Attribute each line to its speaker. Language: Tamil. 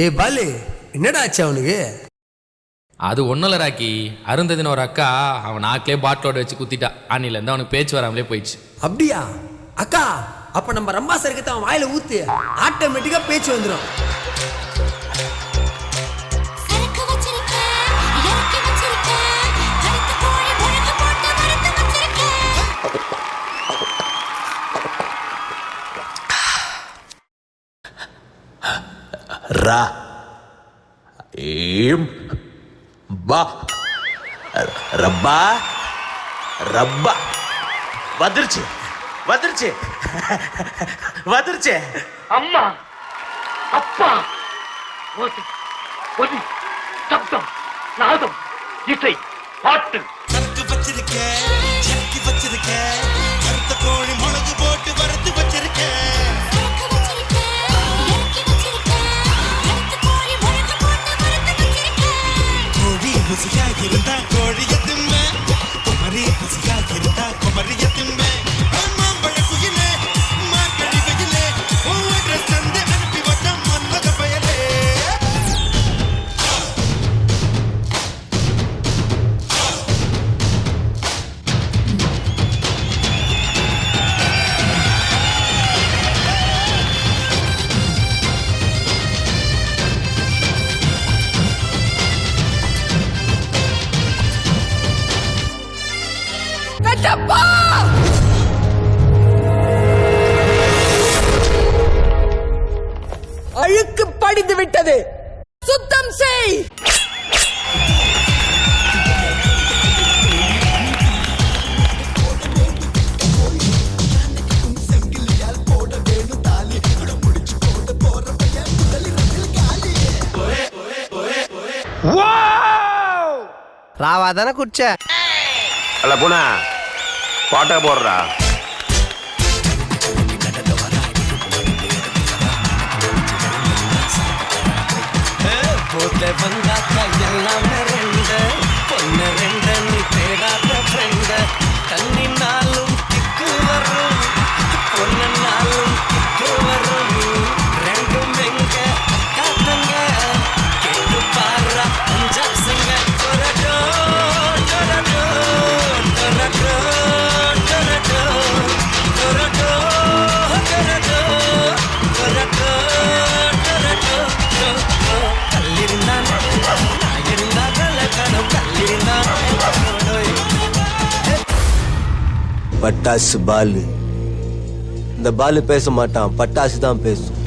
Speaker 1: ஏ பாலு என்னடா ஆச்சு அவனுக்கு?
Speaker 2: அது ஒன்றும் ராக்கி. அருந்ததின ஒரு அக்கா அவன் நாக்கிலே பாட்டிலோட வச்சு குத்திட்டா. அன்னிலேருந்து அவனுக்கு பேச்சு வராமலே போயிடுச்சு.
Speaker 1: அப்படியா? அக்கா அப்ப நம்ம ரம்பா சரக்கத்தை அவன் வாயில ஊத்து ஆட்டோமேட்டிக்கா பேச்சு வந்துடும்
Speaker 3: ரா ஏம் பா. ரப்பா ரப்பா. வந்துருச்சு வந்துருச்சு. வந்துருச்சு.
Speaker 4: அம்மா அப்பா. ஒலி சப்தம் நாதம் இசை பாட்டு.
Speaker 5: தான் கோழிய
Speaker 6: விட்டது. சுத்தம் செய்.
Speaker 7: ராவா தானே குடிச்ச?
Speaker 3: அல்ல பூனா பாட்டா போடுறா.
Speaker 7: வந்தாக்கா எல்லாமே ரெண்டு பொண்ணு ரெண்டு.
Speaker 8: பட்டாசு பாலு. இந்த பாலு பேச மாட்டான். பட்டாசு தான் பேசும்.